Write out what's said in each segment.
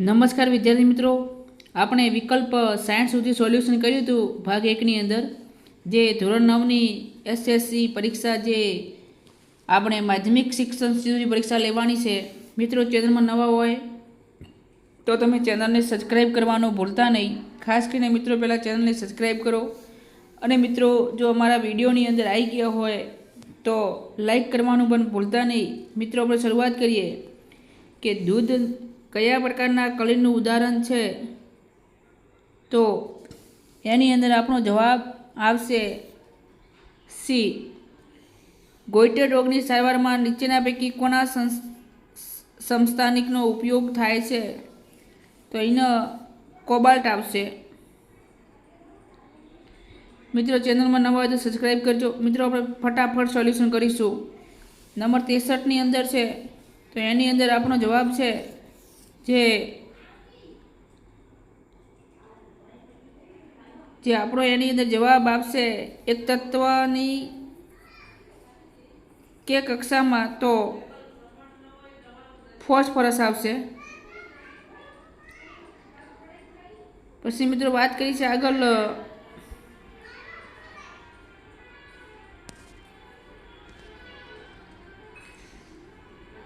નમસ્કાર વિદ્યાર્થી મિત્રો. આપણે વિકલ્પ સાયન્સ સુધી સોલ્યુશન કર્યું હતું ભાગ એકની અંદર, જે ધોરણ નવની એસએસસી પરીક્ષા જે આપણે માધ્યમિક શિક્ષણ સુધી પરીક્ષા લેવાની છે. મિત્રો, ચેનલમાં નવા હોય તો તમે ચેનલને સબસ્ક્રાઈબ કરવાનું ભૂલતા નહીં. ખાસ કરીને મિત્રો, પહેલાં ચેનલને સબસ્ક્રાઈબ કરો. અને મિત્રો, જો અમારા વિડીયોની અંદર આવી ગયા હોય તો લાઈક કરવાનું પણ ભૂલતા નહીં. મિત્રો, આપણે શરૂઆત કરીએ કે દૂધ કયા પ્રકારના કલીનું ઉદાહરણ છે? તો એની અંદર આપણો જવાબ આવશે સી. ગોઈટર રોગની સારવારમાં નીચેના પૈકી કોના સંસ્થાનિકનો ઉપયોગ થાય છે? તો અહીંનો કોબાલ્ટ આવશે. મિત્રો, ચેનલમાં નવા હોય તો સબસ્ક્રાઈબ કરજો. મિત્રો, આપણે ફટાફટ સોલ્યુશન કરીશું. નંબર ત્રેસઠની અંદર છે. તો એની અંદર આપણો જવાબ છે જે જે આપણો એની અંદર જવાબ આપશે એક તત્વની કે કક્ષામાં તો ફોસ્ફરસ આવશે. પછી મિત્રો વાત કરી છે આગળ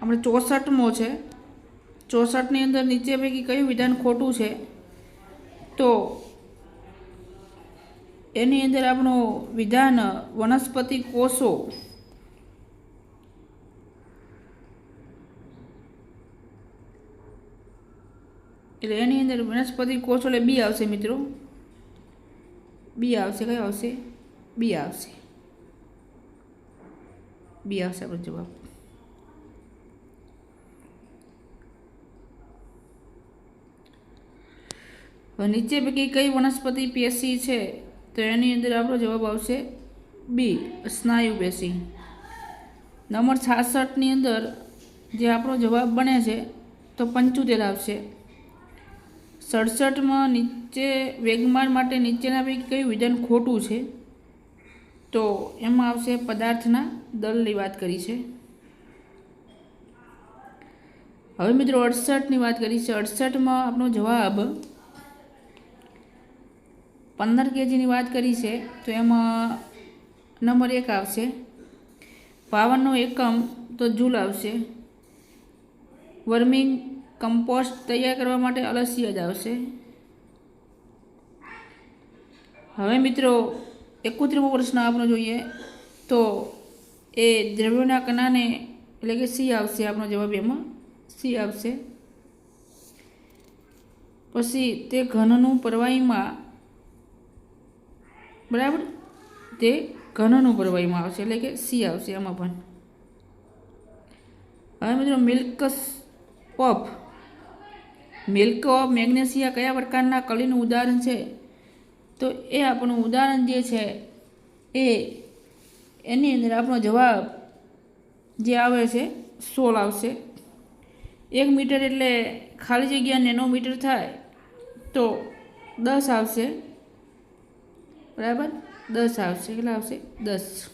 આપણે ચોસઠમો છે. ચોસઠની અંદર નીચે પૈકી કયું વિધાન ખોટું છે? તો એની અંદર આપણું વિધાન વનસ્પતિ કોષો. એટલે એની અંદર વનસ્પતિ કોષો, એટલે બી આવશે મિત્રો. બી આવશે, કયો આવશે? બી આવશે. બી આવશે આપણો જવાબ. હવે નીચે પૈકી કઈ વનસ્પતિ પેશી છે, તો એની અંદર આપણો જવાબ આવશે બી, સ્નાયુ પેશી. નંબર છાસઠની અંદર જે આપણો જવાબ બને છે, તો પંચોતેર આવશે. સડસઠમાં નીચે વેગમાન માટે નીચેના પૈકી કયું વિધાન ખોટું છે, તો એમાં આવશે પદાર્થના દળની વાત કરી છે. હવે મિત્રો અડસઠની વાત કરી છે. અડસઠમાં આપણો જવાબ પંદર કેજીની વાત કરી છે, તો એમાં નંબર એક આવશે. પાવરનો એકમ તો જૂલ આવશે. વર્મિંગ કમ્પોસ્ટ તૈયાર કરવા માટે અલસી જ આવશે. હવે મિત્રો, એકત્રીમો પ્રશ્ન આપણો જોઈએ, તો એ દ્રવ્યોના કણાને એટલે કે સી આવશે આપણો જવાબ એમાં. સી આવશે. પછી તે ઘનનું પ્રવાહીમાં બરાબર? તે ઘનનું પ્રવાહીમાં આવશે, એટલે કે સી આવશે એમાં પણ. હવે મિત્રો, milk of milk of magnesia કયા પ્રકારના કલીનું ઉદાહરણ છે? તો એ આપણું ઉદાહરણ જે છે, એ એની અંદર આપણો જવાબ જે આવે છે, સોળ આવશે. એક મીટર એટલે ખાલી જગ્યા નેનોમીટર થાય, તો દસ આવશે. બરાબર? દસ આવશે. કેટલા આવશે? દસ.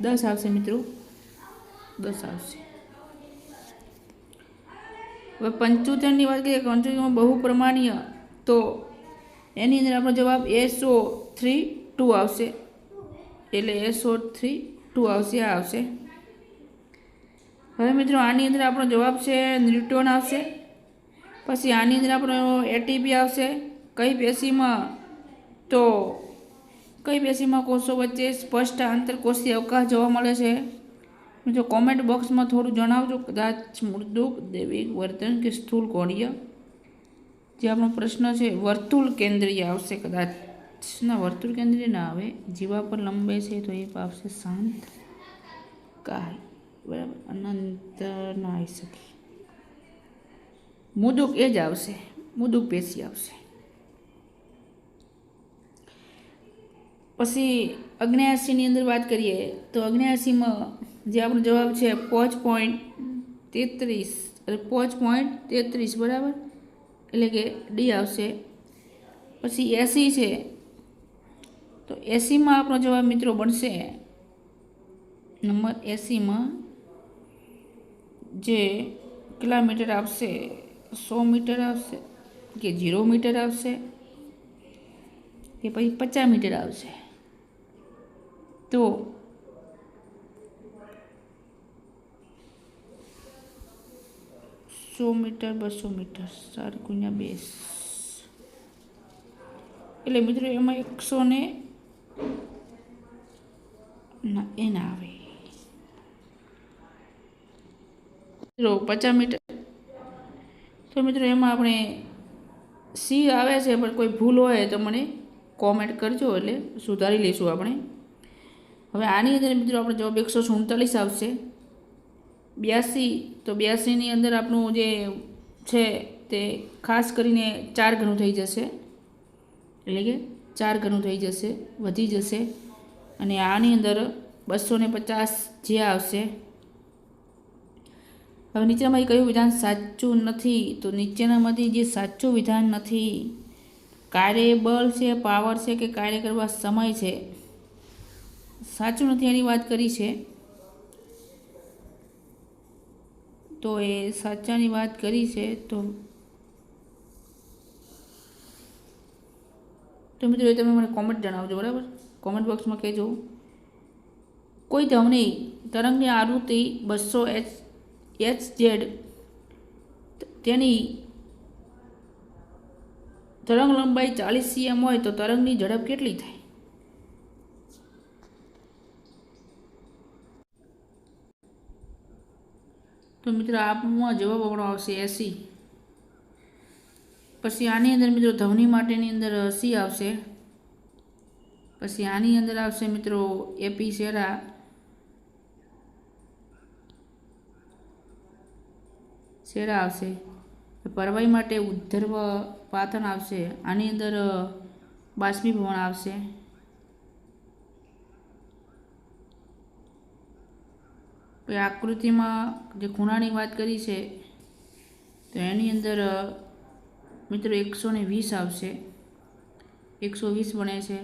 દસ આવશે મિત્રો. દસ આવશે. હવે પંચોતેરની વાત કરીએ, પંચોતેરમાં બહુ પ્રમાણીય. તો એની અંદર આપણો જવાબ એસો થ્રી ટુ આવશે. એટલે એસો થ્રી ટુ આવશે, આ આવશે. હવે મિત્રો, આની અંદર આપણો જવાબ છે ન્યુટ્રોન આવશે. પછી આની અંદર આપણો એટીપી આવશે. કઈ પેશીમાં તો કઈ પેશીમાં કોષો વચ્ચે સ્પષ્ટ આંતરકોષીય અવકાશ જોવા મળે છે? જો કોમેન્ટ બોક્સમાં થોડું જણાવજો, કદાચ મૃદુક દૈવિક વર્તન કે સ્થૂળ કોણીય જે આપણો પ્રશ્ન છે, વર્તુળ કેન્દ્રીય આવશે કદાચ. ના, વર્તુળ કેન્દ્રીય ના આવે. જીવા પર લંબે છે તો એ આવશે શાંત કાય બરાબર, અનંત ના આવી શકે. મુદુક એ જ આવશે. મુદુક પેશી આવશે. પછી અગ્નેયાસીની અંદર વાત કરીએ, તો અગ્નેયાસીમાં જે આપણો જવાબ છે પાંચ પોઈન્ટ તેત્રીસ. એટલે પાંચ પોઈન્ટ તેત્રીસ, બરાબર? એટલે કે ડી આવશે. પછી એસી છે. તો એસીમાં આપણો જવાબ મિત્રો બનશે નંબર એસીમાં જે કેટલા મીટર આવશે સો મીટર આવશે કે જીરો મીટર આવશે કે પછી પચાસ મીટર આવશે તો સો મીટર, બસો મીટર, ચાર ગુણ્યા બે એટલે મિત્રો એમાં એકસો ને ના એના આવે. મિત્રો પચાસ મીટર. તો મિત્રો એમાં આપણે સી આવે છે, પણ કોઈ ભૂલ હોય તો મને કોમેન્ટ કરજો એટલે સુધારી લઈશું આપણે. હવે આની અંદર મિત્રો આપણો જવાબ એકસો સુડતાલીસ આવશે. બ્યાસી, તો બ્યાસીની અંદર આપણું જે છે તે ખાસ કરીને ચાર ગણું થઈ જશે. એટલે કે ચાર ગણું થઈ જશે, વધી જશે. અને આની અંદર બસો ને પચાસ જે આવશે. હવે નીચેનામાં કયું વિધાન સાચું નથી, તો નીચેનામાંથી જે સાચું વિધાન નથી, કાર્યબળ છે, પાવર છે કે કાર્ય કરવા સમય છે સાચું નથી એની વાત કરી છે. તો એ સાચાની વાત કરી છે, તો તો મિત્રો તમે મને કોમેન્ટ જણાવજો, બરાબર? કોમેન્ટ બોક્સમાં કહેજો. કોઈ ધવની તરંગની આવૃત્તિ બસો એચ એચ જેડ તેની તરંગ લંબાઈ ચાલીસ સીએમ હોય તો તરંગની ઝડપ કેટલી થાય? તો મિત્રો આપમાં જવાબ આપણો આવશે એસી. પછી આની અંદર મિત્રો ધવની માટેની અંદર સી આવશે. પછી આની અંદર આવશે મિત્રો એપી શેરા. શેરા આવશે. પરવાઈ માટે ઉદ્ધર્વ પાતન આવશે. આની અંદર બાષ્પીભવન આવશે. પછી આકૃતિમાં જે ખૂણાની વાત કરી છે, તો એની અંદર મિત્રો એકસો ને વીસ આવશે. એકસો વીસ બને છે.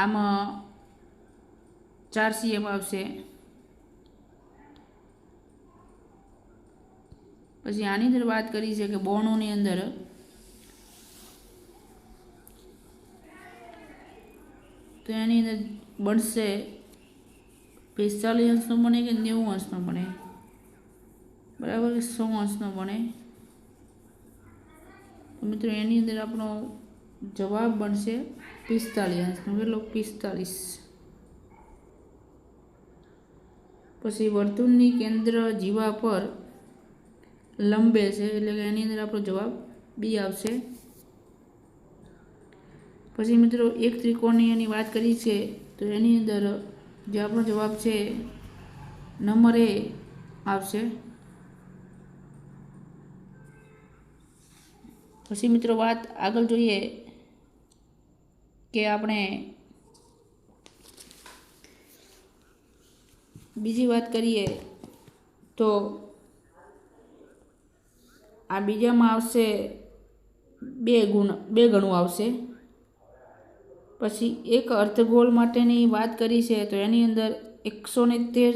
આમાં ચાર સીએમ આવશે. પછી આની અંદર વાત કરી છે કે બોણોની અંદર તો એની અંદર બનશે પિસ્તાલીસ અંશનો બને કે નેવું અંશનો બને? બરાબર કે સો અંશનો બને? તો મિત્રો એની અંદર આપણો જવાબ બનશે પિસ્તાલીસ અંશનો કેટલો પિસ્તાલીસ. પછી વર્તુળની કેન્દ્ર જીવા પર લંબે છે, એટલે કે એની અંદર આપણો જવાબ બી આવશે. પછી મિત્રો એક ત્રિકોણની એની વાત કરી છે, તો એની અંદર જે આપણો જવાબ છે નંબર એ આવશે. પછી મિત્રો વાત આગળ જોઈએ કે આપણે બીજી વાત કરીએ તો આ બીજામાં આવશે બે ગુણ, બે ગણું આવશે. પછી એક અર્ધગોળ માટેની વાત કરી છે, તો એની અંદર એકસો ને તેર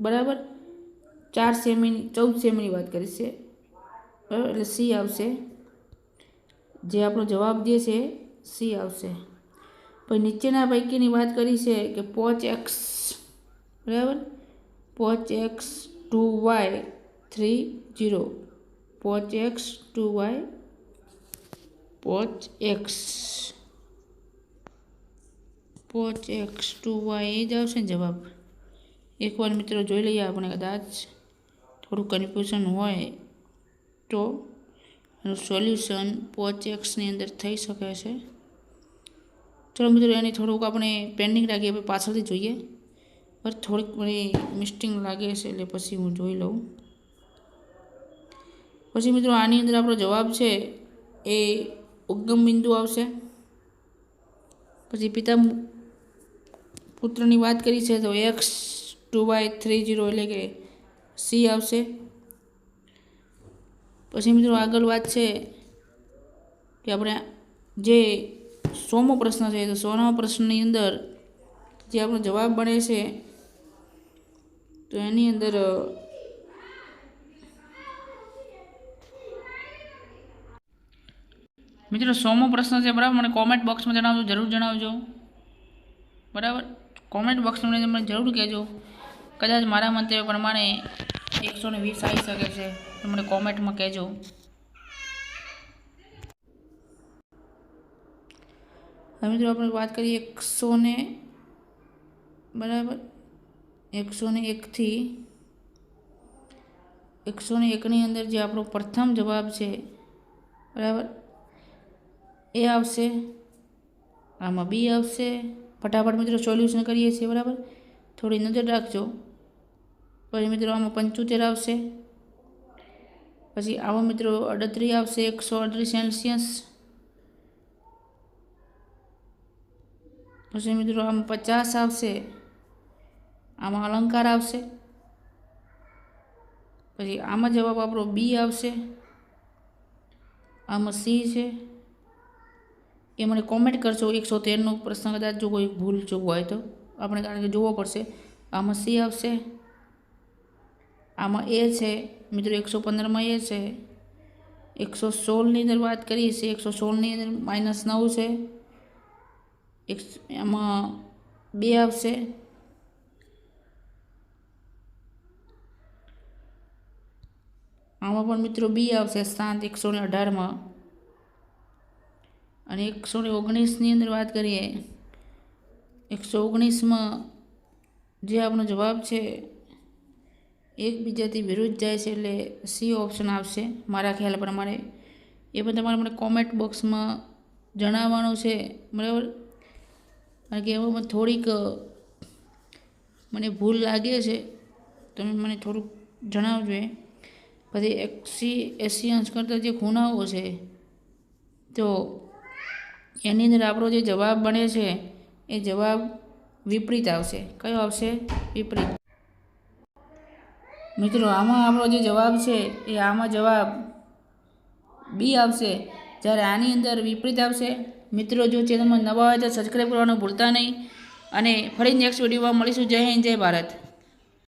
બરાબર? ચાર સેમીની, ચૌદ સેમીની વાત કરી છે. બરાબર એટલે સી આવશે. જે આપણો જવાબ જે છે, સી આવશે. પછી નીચેના પૈકીની વાત કરી છે કે પોચ એક્સ, બરાબર? પોચ x two y three zero. પોચ એક્સ ટુ વાય પોચ એક્સ. પોચ એક્સ ટુ વાય એ જ આવશે ને જવાબ? એકવાર મિત્રો જોઈ લઈએ આપણે કદાચ થોડું કન્ફ્યુઝન હોય તો. એનું સોલ્યુશન પોચ એક્સની અંદર થઈ શકે છે. ચલો મિત્રો, એની થોડુંક આપણે પેન્ડિંગ રાખીએ, આપણે પાછળથી જોઈએ. પર થોડીક મને મિસ્ટિંગ લાગે છે, એટલે પછી હું જોઈ લઉં. પછી મિત્રો, આની અંદર આપણો જવાબ છે એ ઉગમ બિંદુ આવશે. પછી પિતા સૂત્રની વાત કરી છે તો x two by three zero એટલે કે સી આવશે. પછી મિત્રો આગળ વાત છે કે આપણે જે સોમો પ્રશ્ન છે, તો સોના પ્રશ્નની અંદર જે આપણો જવાબ બને છે, તો એની અંદર મિત્રો સોમો પ્રશ્ન છે, બરાબર? મને કોમેન્ટ બોક્સમાં જણાવજો, જરૂર જણાવજો. બરાબર? કોમેન્ટ બોક્સમાં મને જરૂર કહેજો. કદાચ મારા મંતવ્ય પ્રમાણે એકસો ને વીસ આવી શકે છે. મને કોમેન્ટમાં કહેજો. હવે મિત્રો આપણે વાત કરીએ એકસો ને બરાબર? એકસો ને એકથી એકસો ને એકની અંદર જે આપણો પ્રથમ જવાબ છે, બરાબર? એ આવશે. આમાં બી આવશે. ફટાફટ મિત્રો સોલ્યુશન કરીએ છીએ, બરાબર? થોડી નજર રાખજો. પછી મિત્રો આમાં પંચોતેર આવશે. પછી આવો મિત્રો અડત્રીસ આવશે, એકસો અડત્રીસ સેલ્સિયસ પછી મિત્રો આમાં પચાસ આવશે. આમાં અલંકાર આવશે. પછી આમાં જવાબ આપણો બી આવશે. આમાં સી છે. એ મને કોમેન્ટ કરશો એકસો તેરનો પ્રશ્ન કદાચ જો કોઈ ભૂલ જો હોય તો. આપણે કારણ કે જોવો પડશે. આમાં સી આવશે? આમાં એ છે. મિત્રો, એકસો પંદરમાં એ છે. એકસો સોળની અંદર વાત કરીએ છીએ. એકસો સોળની અંદર માઇનસ નવ છે. એક એમાં બે આવશે. આમાં પણ મિત્રો બી આવશે સાત, એકસો ને અઢારમાં. અને એકસો ઓગણીસની અંદર વાત કરીએ, એકસો ઓગણીસમાં જે આપણો જવાબ છે, એકબીજાથી વિરુદ્ધ જાય છે એટલે સી ઓપ્શન આવશે મારા ખ્યાલ પ્રમાણે. એ પણ તમારે મને કોમેન્ટ બોક્સમાં જણાવવાનું છે, બરાબર? કારણ કે એમાં થોડીક, મને ભૂલ લાગે છે, તમે મને થોડુંક જણાવજો પછી એસી એસી અંશ કરતાં જે ખૂણાઓ છે, તો એની અંદર આપણો જે જવાબ બને છે, એ જવાબ વિપરીત આવશે. કયો આવશે? વિપરીત. મિત્રો, આમાં આપણો જે જવાબ છે, એ આમાં જવાબ બી આવશે. જ્યારે આની અંદર વિપરીત આવશે. મિત્રો, જો ચેનલમાં નવા હોય તો સબસ્ક્રાઈબ કરવાનું ભૂલતા નહીં. અને ફરી નેક્સ્ટ વિડીયોમાં મળીશું. જય હિન્દ, જય ભારત.